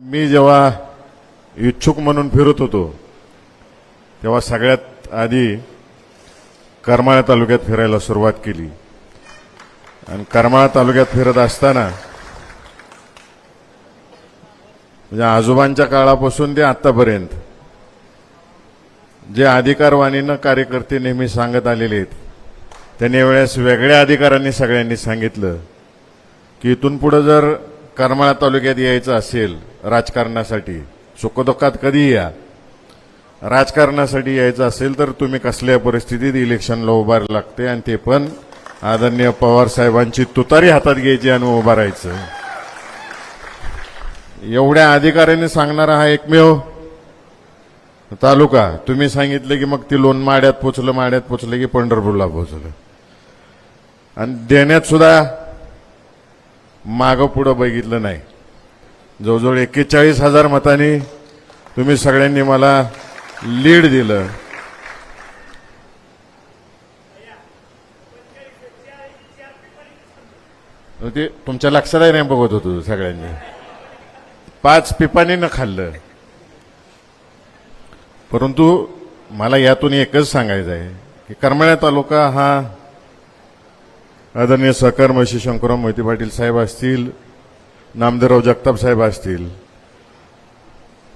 मी जेव्हा इच्छुक म्हणून फिरत होतो तेव्हा सगळ्यात आधी करमाळा तालुक्यात फिरायला सुरुवात केली. आणि करमाळा तालुक्यात फिरत असताना म्हणजे आजोबांच्या काळापासून ते आतापर्यंत जे अधिकारवाणीनं कार्यकर्ते नेहमी सांगत आलेले आहेत त्यांनी वेळेस वेगळ्या अधिकाऱ्यांनी सगळ्यांनी सांगितलं की इथून पुढे जर करमाळा तालुक्यात यायचं असेल राजकारणासाठी सुखदुःखात कधी या. राजकारणासाठी यायचं असेल तर तुम्ही कसल्या परिस्थितीत इलेक्शनला उभार लागते आणि ते पण आदरणीय पवार साहेबांची तुतारी हातात घ्यायची आणि उभा राहायचं. एवढ्या अधिकाऱ्याने सांगणारा हा एकमेव तालुका. तुम्ही सांगितलं की मग ती लोन माड्यात पोचलं माड्यात पोचलं की पंढरपूरला पोचलं. आणि देण्यात सुद्धा मागं पुढं बघितलं नाही. जवळजवळ एक्केचाळीस हजार मतांनी तुम्ही सगळ्यांनी मला लीड दिलं. ते तुमच्या लक्षातही नाही बघत होतो सगळ्यांनी. पाच पिपाणी न खाल्लं. परंतु मला यातून एकच सांगायचं आहे की करमाळा तालुका हा आदरणीय सहकार म्हशी शंकरराव मोहिते पाटील साहेब असतील नामदेवराव जगताप साहेब असतील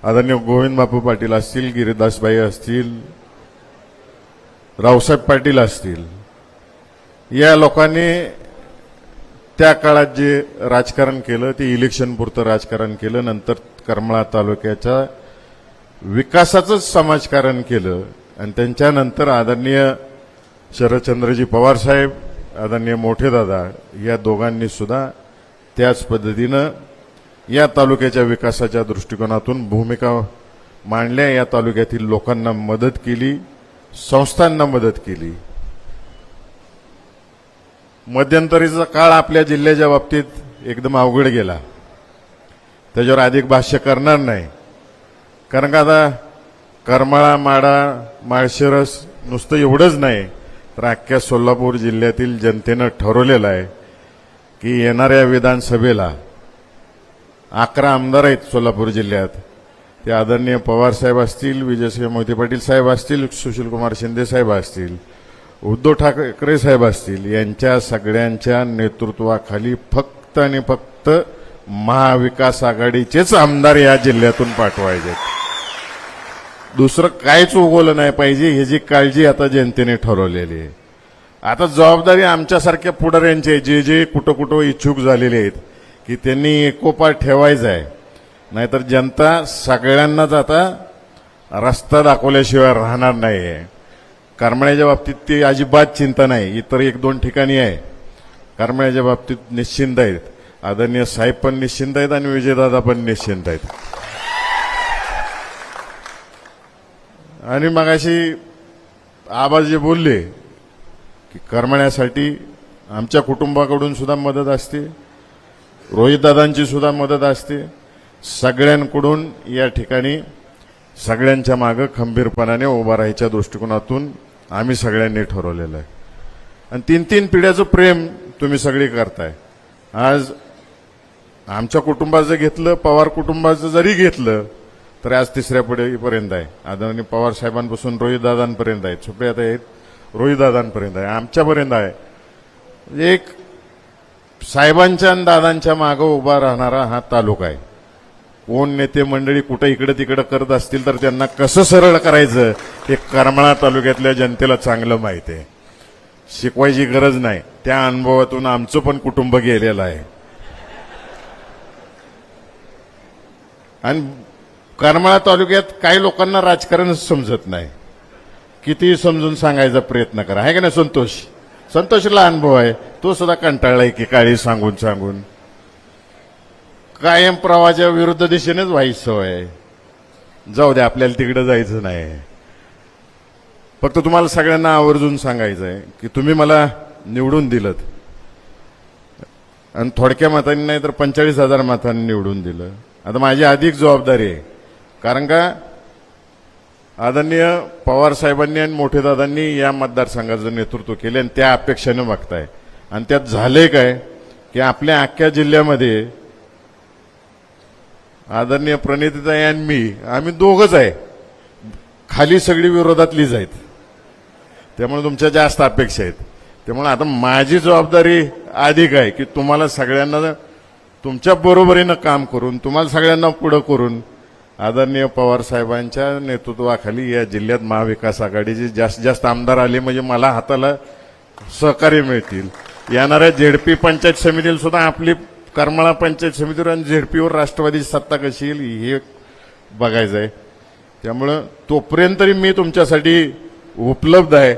आदरणीय गोविंद बापू पाटील असतील गिरीदासबाई असतील रावसाहेब पाटील असतील. या लोकांनी त्या काळात जे राजकारण केलं ते इलेक्शन पुरतं राजकारण केलं नंतर करमाळा तालुक्याच्या विकासाचंच समाजकारण केलं आणि त्यांच्यानंतर आदरणीय शरदचंद्रजी पवार साहेब आदरणीय मोठे दादा या दोघांनी सुद्धा त्याच पद्धतीनं या तालुक्याच्या विकासाच्या दृष्टिकोनातून भूमिका मांडल्या. या तालुक्यातील लोकांना मदत केली संस्थांना मदत केली. मध्यंतरीचा काळ आपल्या जिल्ह्याच्या बाबतीत एकदम अवघड गेला. त्याच्यावर अधिक भाष्य करणार नाही. कारण का आता करमाळा माडा माळशिरस नुसतं एवढंच नाही. तर अख्ख्या सोलापूर जिल्ह्यातील जनतेनं ठरवलेलं आहे की येणाऱ्या विधानसभेला अकरा आमदार आहेत सोलापूर जिल्ह्यात. ते आदरणीय पवार साहेब असतील विजयसिंह मोहिते पाटील साहेब असतील सुशीलकुमार शिंदे साहेब असतील उद्धव ठाकरे साहेब असतील यांच्या सगळ्यांच्या नेतृत्वाखाली फक्त आणि फक्त महाविकास आघाडीचेच आमदार या जिल्ह्यातून पाठवायचे दुसरं काहीच उगवलं नाही पाहिजे. ह्याची काळजी आता जनतेने ठरवलेली आहे. आता जबाबदारी आमच्यासारख्या पुढाऱ्यांची आहे. जे जे कुठं कुठं इच्छुक झालेले आहेत की त्यांनी एकोपा ठेवायचा आहे. नाहीतर जनता सगळ्यांनाच आता रस्ता दाखवल्याशिवाय राहणार नाही आहे करमण्याच्या बाबतीत ती अजिबात चिंता नाही. इतर एक दोन ठिकाणी आहे. करमण्याच्या बाबतीत निश्चिंत आहेत. आदरणीय साहेब पण निश्चिंत आहेत आणि विजयदादा पण निश्चिंत आहेत. आणि मग अशी आबा जे बोलले की करमण्यासाठी आमच्या कुटुंबाकडून सुद्धा मदत असते रोहितदादांची सुद्धा मदत असते. सगळ्यांकडून या ठिकाणी सगळ्यांच्या मागं खंबीरपणाने उभा राहायच्या दृष्टिकोनातून आम्ही सगळ्यांनी ठरवलेलं आहे. आणि तीन तीन पिढ्याचं प्रेम तुम्ही सगळी करताय. आज आमच्या कुटुंबाचं घेतलं पवार कुटुंबाचं जरी घेतलं तर आज तिसऱ्या पिढीपर्यंत आहे. आदरणीय पवार साहेबांपासून रोहितदादांपर्यंत आहे. सुप्रियात आहेत. रोहितदादांपर्यंत आहे. आमच्यापर्यंत आहे. म्हणजे एक साहेबांच्या आणि दादांच्या मागं उभा राहणारा हा तालुका आहे. कोण नेते मंडळी कुठं इकडे तिकडे करत असतील तर त्यांना कसं सरळ करायचं हे करमाळा तालुक्यातल्या जनतेला चांगलं माहिती आहे. शिकवायची गरज नाही. त्या अनुभवातून आमचं पण कुटुंब गेलेलं आहे. आणि करमाळा तालुक्यात काही लोकांना राजकारण समजत नाही. कितीही समजून सांगायचा प्रयत्न करा. आहे का नाही संतोष? संतोषला अनुभव आहे. तो सुद्धा कंटाळलाय की काळी सांगून सांगून. कायम प्रवाहाच्या विरुद्ध दिशेनेच व्हायची सवय आहे. जाऊ दे आपल्याला तिकडे जायचं नाही. फक्त तुम्हाला सगळ्यांना आवर्जून सांगायचं आहे की तुम्ही मला निवडून दिलं आणि थोडक्या मतांनी नाही तर पंचेचाळीस हजार मतांनी निवडून दिलं. आता माझी अधिक जबाबदारी आहे. कारण का? आदरणीय पवार साहेबांनी आणि मोठे दादांनी या मतदारसंघाचं नेतृत्व केले आणि त्या अपेक्षेनं बघताय. आणि त्यात झाले काय? की आपल्या अख्ख्या जिल्ह्यामध्ये आदरणीय प्रणितीताई आणि मी आम्ही दोघंच आहे. खाली सगळी विरोधातलीच आहेत. त्यामुळे तुमच्या जास्त अपेक्षा आहेत. त्यामुळे आता माझी जबाबदारी अधिक आहे की तुम्हाला सगळ्यांना तुमच्या बरोबरीनं काम करून तुम्हाला सगळ्यांना पुढं करून आदरणीय पवार साहेबांच्या नेतृत्वाखाली या जिल्ह्यात महाविकास आघाडीचे जास्तीत जास्त आमदार आले म्हणजे मला हाताला सहकार्य मिळतील. येणाऱ्या झेडपी पंचायत समितीला सुद्धा आपली करमाळा पंचायत समितीवर आणि झेडपीवर राष्ट्रवादीची सत्ता कशी येईल हे बघायचं आहे. त्यामुळं तोपर्यंत तरी मी तुमच्यासाठी उपलब्ध आहे.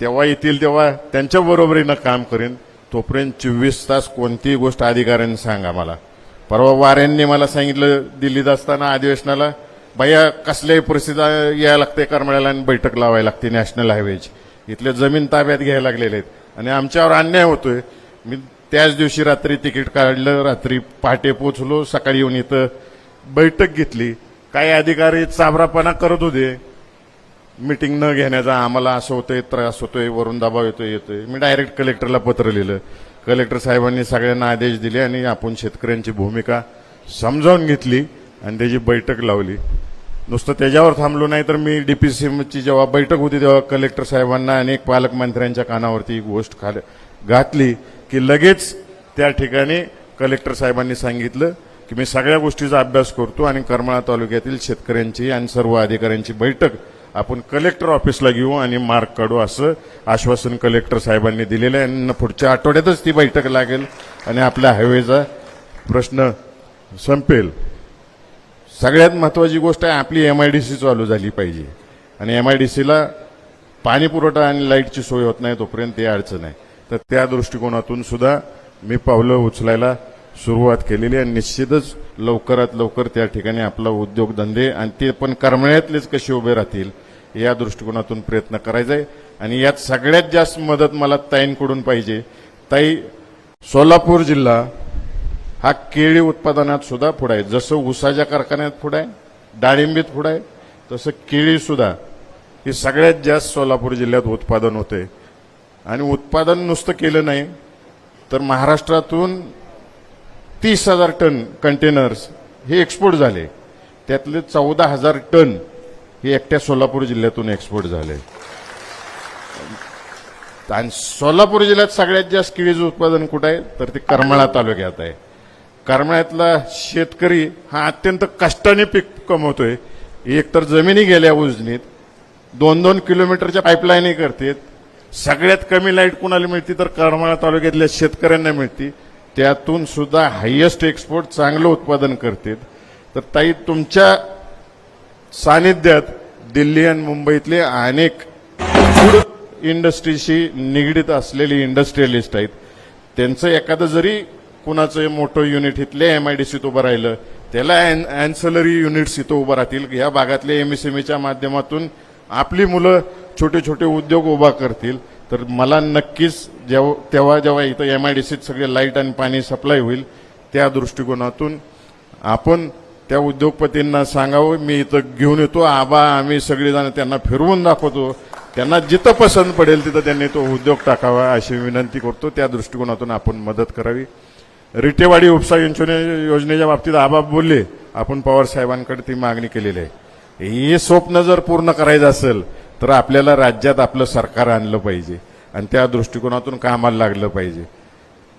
तेव्हा येतील तेव्हा त्यांच्या बरोबरीनं काम करेन. तोपर्यंत चोवीस तास कोणतीही गोष्ट अधिकाऱ्यांनी सांगा मला. परवा वाऱ्यांनी मला सांगितलं दिल्लीत असताना अधिवेशनाला भैया कसल्याही परिस्थिती यायला लागते कर्मळ्याला आणि बैठक लावायला लागते नॅशनल हायवेची. इथले जमीन ताब्यात घ्यायला लागलेले आहेत. आणि आमच्यावर अन्याय होतोय. मी त्याच दिवशी रात्री तिकीट काढलं रात्री पहाटे पोचलो सकाळी येऊन इथं बैठक घेतली. काही अधिकारी चाबरापणा करत होते. मीटिंग न घेण्याचा आम्हाला असं होतंय त्रास होतोय वरून दबाव येतोय येतोय. मी डायरेक्ट कलेक्टरला पत्र लिहिलं. कलेक्टर साहेबांनी सगळ्यांना आदेश दिले आणि आपण शेतकऱ्यांची भूमिका समजावून घेतली आणि त्याची बैठक लावली. नुसतं त्याच्यावर थांबलो नाही तर मी डीपीसीची जेव्हा बैठक होती तेव्हा कलेक्टर साहेबांना अनेक पालकमंत्र्यांच्या कानावरती गोष्ट खाल घातली की लगेच त्या ठिकाणी कलेक्टर साहेबांनी सांगितलं की मी सगळ्या गोष्टीचा अभ्यास करतो आणि करमाळा तालुक्यातील शेतकऱ्यांची आणि सर्व अधिकाऱ्यांची बैठक आपण कलेक्टर ऑफिसला घेऊ आणि मार्क काढू असं आश्वासन कलेक्टर साहेबांनी दिलेलं आहे. आणि पुढच्या आठवड्यातच ती बैठक लागेल आणि आपल्या हायवेचा प्रश्न संपेल. सगळ्यात महत्वाची गोष्ट आहे आपली एम आय डी सी चालू झाली पाहिजे. आणि एम आय डी सीला पाणी पुरवठा आणि लाईटची सोय होत नाही तोपर्यंत ती अडचण आहे. तर त्या दृष्टिकोनातून सुद्धा मी पावलं उचलायला सुरुवात केलेली आणि निश्चितच लवकरात लवकर त्या ठिकाणी आपला उद्योगधंदे आणि ते पण करमळ्यातलेच कसे उभे राहतील या दृष्टिकोनातून प्रयत्न करायचा आहे आणि यात सगळ्यात जास्त मदत मला ताईंकडून पाहिजे. ताई सोलापूर जिल्हा हा केळी उत्पादनात सुद्धा पुढे आहे. जसं ऊसाच्या कारखान्यात पुढे आहे डाळिंबीत पुढे आहे तसं केळी सुद्धा. ही सगळ्यात जास्त सोलापूर जिल्ह्यात उत्पादन होते आणि उत्पादन नुसतं केलं नाही तर महाराष्ट्रातून तीस हजार टन कंटेनर्स हे एक्सपोर्ट झाले. त्यातले चौदा हजार टन हे एकट्या सोलापूर जिल्ह्यातून एक्सपोर्ट झाले. आणि सोलापूर जिल्ह्यात सगळ्यात जास्त केळीचं उत्पादन कुठं आहे? तर ते करमाळा तालुक्यात आहे. करमाळ्यातला शेतकरी हा अत्यंत कष्टाने पीक कमवतोय. एकतर जमिनी गेल्या उजनीत दोन दोन किलोमीटरच्या पाईपलाईनही करतात सगळ्यात कमी लाइट कुणाला मिळते? तर करमाळा तालुक्यातल्या शेतकऱ्यांना मिळते. त्यातून सुद्धा हायेस्ट एक्सपोर्ट चांगलं उत्पादन करतात तर ताई तुमच्या सानिध्यात दिल्ली आणि मुंबईतले अनेक फूड इंडस्ट्रीशी निगडीत असलेली इंडस्ट्रियलिस्ट आहेत. त्यांचं एखादं जरी कुणाचं मोठं युनिट इथल्या एम आय डी सीत उभं राहिलं त्याला अँसलरी युनिट्स इथं उभं राहतील. या भागातले एमएसएमईच्या माध्यमातून आपली मुलं छोटे छोटे उद्योग उभा करतील. तर मला नक्कीच जेव्हा तेव्हा जेव्हा इथं एम आय डी सीत सगळे लाइट आणि पाणी सप्लाय होईल त्या दृष्टिकोनातून आपण त्या उद्योगपतींना सांगावं मी इथं घेऊन येतो आबा आम्ही सगळेजण त्यांना फिरवून दाखवतो. त्यांना जिथं पसंत पडेल तिथं त्यांनी तो उद्योग टाकावा अशी विनंती करतो. त्या दृष्टिकोनातून आपण मदत करावी. रिटेवाडी उपसा योजने योजनेच्या बाबतीत आबा बोलले आपण पवार साहेबांकडे ती मागणी केलेली आहे. हे स्वप्न जर पूर्ण करायचं असेल तर आपल्याला राज्यात आपलं सरकार आणलं पाहिजे आणि त्या दृष्टिकोनातून कामाला लागलं पाहिजे.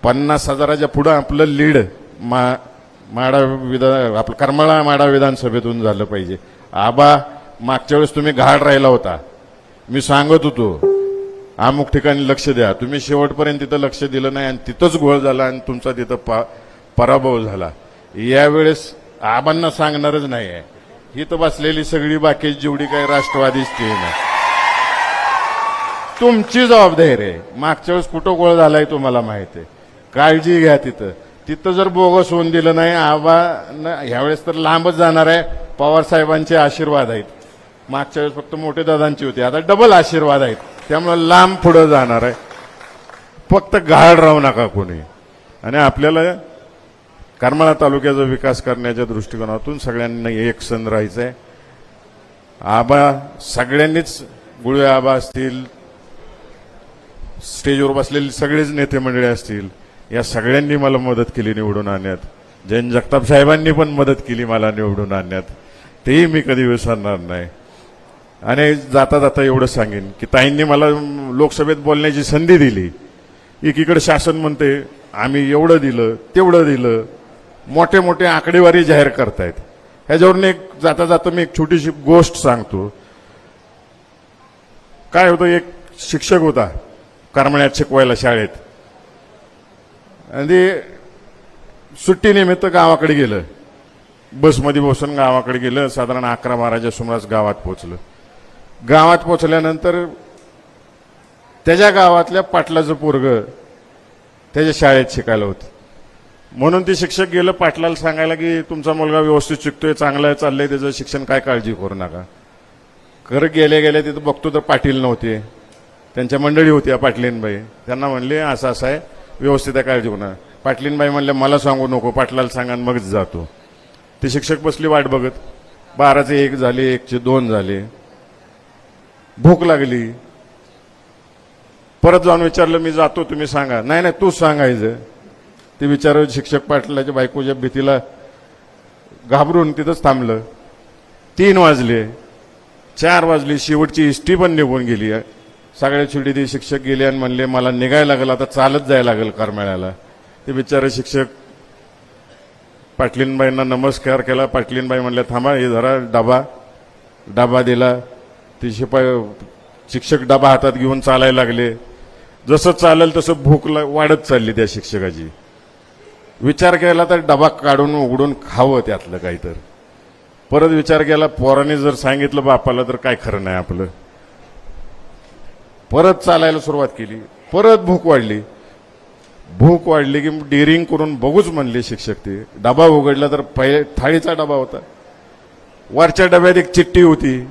पन्नास हजाराच्या पुढं आपलं लीड मा माडा विधान आपलं करमाळा माडा विधानसभेतून झालं पाहिजे. आबा मागच्या वेळेस तुम्ही घाड राहिला होता. मी सांगत होतो अमुक ठिकाणी लक्ष द्या. तुम्ही शेवटपर्यंत तिथं लक्ष दिलं नाही आणि तिथंच घोळ झाला आणि तुमचा तिथं पा पराभव झाला. यावेळेस आबांना सांगणारच नाही आहे. ही तर बसलेली सगळी बाकी जेवढी काही राष्ट्रवादीच टीम आहे तुमची जबाबदारी आहे. मागच्या वेळेस कुठं गोळ झालाय तुम्हाला माहिती आहे? काळजी घ्या तिथं. तिथं जर बोगस होऊन दिलं नाही आबा ह्यावेळेस तर लांबच जाणार आहे. पवार साहेबांचे आशीर्वाद आहेत. मागच्या वेळेस फक्त मोठे दादांची होती. आता डबल आशीर्वाद आहेत. त्यामुळे लांब पुढं जाणार आहे. फक्त गाळ राहू नका कोणी. आणि आपल्याला करमाळा तालुक्याचा विकास करण्याच्या दृष्टिकोनातून सगळ्यांना एक सण राहायचं आहे आबा सगळ्यांनीच गुळवे आबा असतील स्टेजवर बसलेले सगळेच नेते मंडळी असतील या सगळ्यांनी मला मदत केली निवडून आणण्यात. जैन जगताप साहेबांनी पण मदत केली मला निवडून आणण्यात. तेही मी कधी विसरणार नाही. आणि जाता जाता एवढं सांगेन की ताईंनी मला लोकसभेत बोलण्याची संधी दिली. एकीकडे शासन म्हणते आम्ही एवढं दिलं तेवढं दिलं. मोठे मोठे आकडेवारी जाहीर करतायत. ह्याच्यावरून एक जाता जाता मी एक छोटीशी गोष्ट सांगतो. काय होतं एक शिक्षक होता करमण्यात शिकवायला शाळेत. आणि ते सुट्टीनिमित्त गावाकडे गेलं. बसमध्ये बसून गावाकडे गेलं. साधारण अकरा बाराच्या सुमारास गावात पोचलं गावात पोचल्यानंतर त्याच्या गावातल्या पाटलाचं पोरग त्याच्या शाळेत शिकायला होतं. म्हणून ते शिक्षक गेलं पाटलाला सांगायला की तुमचा मुलगा व्यवस्थित शिकतोय चांगलं चाललंय त्याचं शिक्षण काय काळजी करू नका. खरं गेल्या गेल्या तिथं बघतो तर पाटील नव्हते. त्यांच्या मंडळी होत्या पाटलींबाई. त्यांना म्हणले असं असं आहे. व्यवस्थित आहे काळजी होणार पाटलीनबाई म्हणले मला सांगू नको पाटलाला सांगा मगच जातो. ते शिक्षक बसली वाट बघत. बाराचे एक झाले एकचे दोन झाले. भूक लागली. परत जाऊन विचारलं मी जातो तुम्ही सांगा. नाही नाही तूच सांगायचं ते विचार शिक्षक पाटलाच्या बायकोच्या भीतीला घाबरून तिथंच थांबलं. तीन वाजले. चार वाजली शेवटची इष्टी पण निघून गेली. सगळ्या शेवटी ते शिक्षक गेले आणि म्हणले मला निघायला लागेल आता चालत जायला लागेल करमेळ्याला ते बिचारे शिक्षक पाटलीनबाईंना नमस्कार केला. पाटलीनबाई म्हणल्या थांबा हे जरा डबा डबा दिला. ते शिपाई शिक्षक डबा हातात घेऊन चालायला लागले. जसं चालेल तसं भूक वाढत चालली त्या शिक्षकाची. विचार केला तर डबा काढून उघडून खावं त्यातलं काही तर परत विचार केला पोराने जर सांगितलं बापाला तर काय खरं नाही आपलं. परत चालायला सुरुवात केली परत भूक वाढली. भूक वाढली की डेअरिंग करून बघूच म्हणले शिक्षक ते. डबा उघडला तर पहिले थाळीचा डबा होता. वरच्या डब्यात एक चिठ्ठी होती.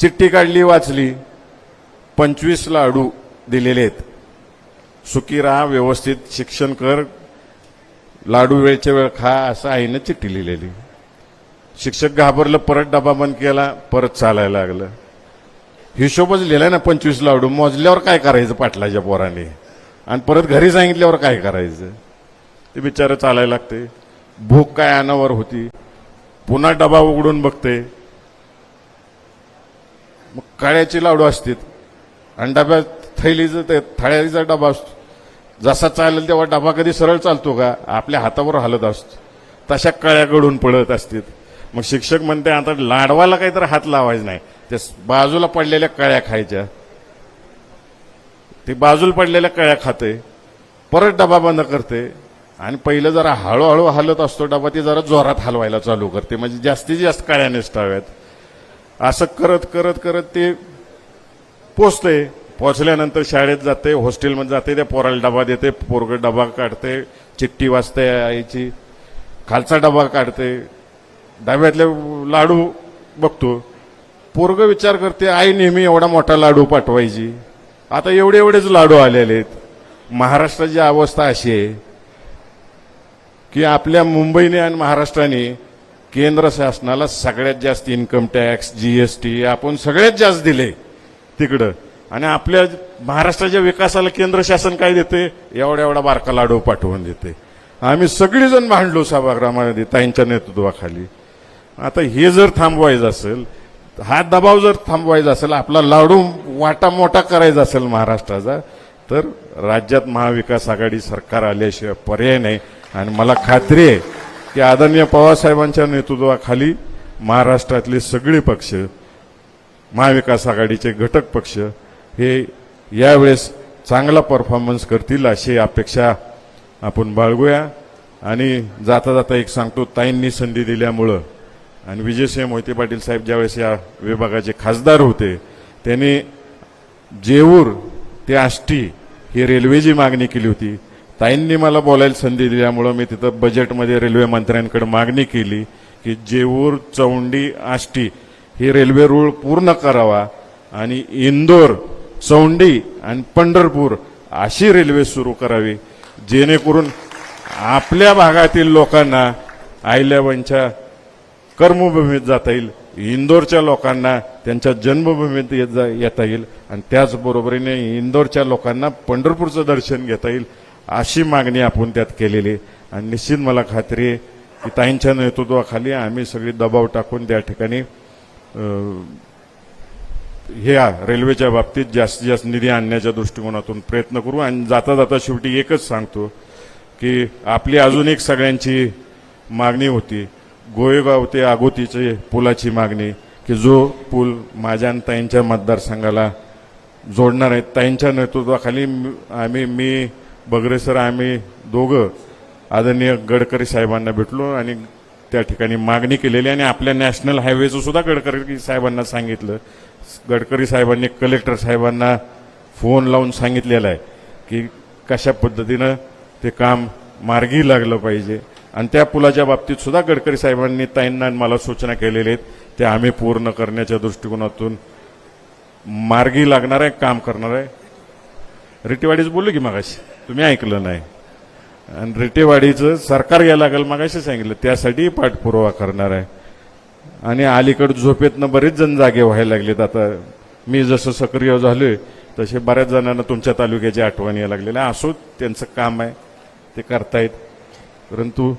चिठ्ठी काढली वाचली. पंचवीस लाडू दिलेले आहेत. सुखी राहा व्यवस्थित शिक्षण कर. लाडू वेळच्या वेळ खा असं आईनं चिठ्ठी लिहिलेली. शिक्षक घाबरलं परत डबा बंद केला परत चालायला लागलं. हिशोबच लिहिलाय ना पंचवीस लाडू. मोजल्यावर काय करायचं पाटलाच्या पोराने? आणि परत घरी सांगितल्यावर काय करायचं? ते बिचारं चालायला लागते. भूक काय अनावर होती? पुन्हा डबा उघडून बघते. मग काळ्याची लाडू असतात. आणि डब्यात थैलीचं ते थाळ्याचा डबा असतो. जसा चालेल तेव्हा डबा कधी सरळ चालतो का? आपल्या हातावर हलत असतो. तशा कळ्या गळून पडत असतात. मग शिक्षक म्हणते आता लाडवाला काहीतरी हात लावायचा नाही. त्या बाजूला पडलेल्या कळ्या खायच्या. ती बाजूला पडलेल्या कळ्या खाते. परत डबा बंद करते. आणि पहिलं जरा हळूहळू हलत असतो डबा ती जरा जोरात हलवायला चालू करते. म्हणजे जास्तीत जास्त कळ्या नेसताव्यात असं करत करत करत ते पोचते. पोचल्यानंतर शाळेत जाते हॉस्टेलमध्ये जाते त्या पोराला डबा देते पोरग डबा काढते चिठ्ठी वाचते आईची. खालचा डबा काढते. डब्यातले लाडू बघतो. पोरग विचार करते आई नेहमी एवढा मोठा लाडू पाठवायची. आता एवढे एवढेच लाडू आलेले आहेत. महाराष्ट्राची अवस्था अशी आहे की आपल्या मुंबईने आणि महाराष्ट्राने केंद्र शासनाला सगळ्यात जास्त इन्कम टॅक्स जीएसटी आपण सगळ्यात जास्त दिले तिकडं. आणि आपल्या महाराष्ट्राच्या विकासाला केंद्र शासन काय देते? एवढा एवढा बारका लाडू पाठवून देते. आम्ही सगळीजण भांडलो सभागृहामध्ये ताईंच्या नेतृत्वाखाली. आता हे जर थांबवायचं असेल हा दबाव जर थांबवायचा असेल आपला लाडू वाटा मोठा करायचा असेल महाराष्ट्राचा तर राज्यात महाविकास आघाडी सरकार आल्याशिवाय पर्याय नाही. आणि मला खात्री आहे की आदरणीय पवारसाहेबांच्या नेतृत्वाखाली महाराष्ट्रातले सगळे पक्ष महाविकास आघाडीचे घटक पक्ष हे यावेळेस चांगला परफॉर्मन्स करतील अशी अपेक्षा आपण बाळगूया. आणि जाता जाता एक सांगतो ताईंनी संधी दिल्यामुळं आणि विजयसिंह मोहिते पाटील साहेब ज्यावेळेस या विभागाचे खासदार होते त्यांनी जेऊर ते आष्टी ही रेल्वेची मागणी केली होती ताईंनी मला बोलायला संधी दिल्यामुळं मी तिथं बजेटमध्ये रेल्वे मंत्र्यांकडे मागणी केली की जेऊर चौंडी आष्टी ही रेल्वे रूळ पूर्ण करावा आणि इंदोर चौंडी आणि पंढरपूर अशी रेल्वे सुरू करावी जेणेकरून आपल्या भागातील लोकांना आयल्याबाईंच्या कर्मभूमीत जाता येईल. इंदोरच्या लोकांना त्यांच्या जन्मभूमीत येत जा- येता येईल. आणि त्याचबरोबरीने इंदोरच्या लोकांना पंढरपूरचं दर्शन घेता येईल अशी मागणी आपण त्यात केलेली आहे. आणि निश्चित मला खात्री आहे की ताईंच्या नेतृत्वाखाली आम्ही सगळी दबाव टाकून त्या ठिकाणी हे ह्या रेल्वेच्या बाबतीत जास्तीत जास्त निधी आणण्याच्या दृष्टिकोनातून प्रयत्न करू. आणि जाता जाता शेवटी एकच सांगतो की आपली अजून एक सगळ्यांची मागणी होती. गोळेगाव ते आगोतीचे पुलाची मागणी की जो पूल माझ्या आणि ताईंच्या मतदारसंघाला जोडणार आहेत ताईंच्या नेतृत्वाखाली आम्ही मी बगरे सर आम्ही दोघं आदरणीय गडकरी साहेबांना भेटलो आणि त्या ठिकाणी मागणी केलेली आणि आपल्या नॅशनल हायवेचं सुद्धा गडकरी साहेबांना सांगितलं. गडकरी साहेबांनी कलेक्टर साहेबांना फोन लावून सांगितलेला आहे की कशा पद्धतीनं ते काम मार्गी लागलं पाहिजे. आणि त्या पुलाच्या बाबतीत सुद्धा गडकरी साहेबांनी ताईंना मला सूचना केलेल्या आहेत. त्या आम्ही पूर्ण करण्याच्या दृष्टिकोनातून मार्गी लागणार आहे काम करणार आहे. रिटेवाडीच बोललो की मगाशी. तुम्ही ऐकलं नाही. आणि रिटेवाडीचं सरकार घ्यायला लागेल मगाशी सांगितलं. त्यासाठी पाठपुरावा करणार आहे. आणि अलीकडे झोपेतनं बरेच जण जागे व्हायला लागलेत. आता मी जसं सक्रिय झालोय तसे बऱ्याच जणांना तुमच्या तालुक्याची आठवण यायला लागलेल्या असो त्यांचं काम आहे. ते करतायत. परंतु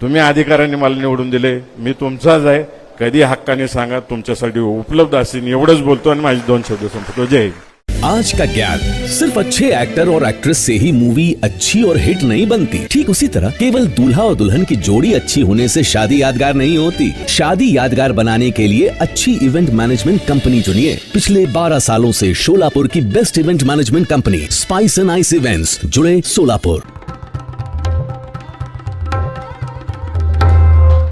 तुम्ही अधिकाऱ्यांनी मला निवडून दिले. मी तुमचाच आहे. कधी हक्काने सांगा, तुमच्यासाठी उपलब्ध असेल एवढंच बोलतो दोन शब्द संपतो जय आज का ज्ञान? सिर्फ़ अच्छे एक्टर और एक्ट्रेस से ही मूवी अच्छी और हिट नहीं बनती. ठीक उसी तरह केवल दूल्हा और दुल्हन की जोड़ी अच्छी होने से शादी यादगार नहीं होती. शादी यादगार बनाने के लिए अच्छी इवेंट मैनेजमेंट कंपनी चुनिए. पिछले 12 सालों से शोलापुर की best event management company spice and ice events जुड़े सोलापुर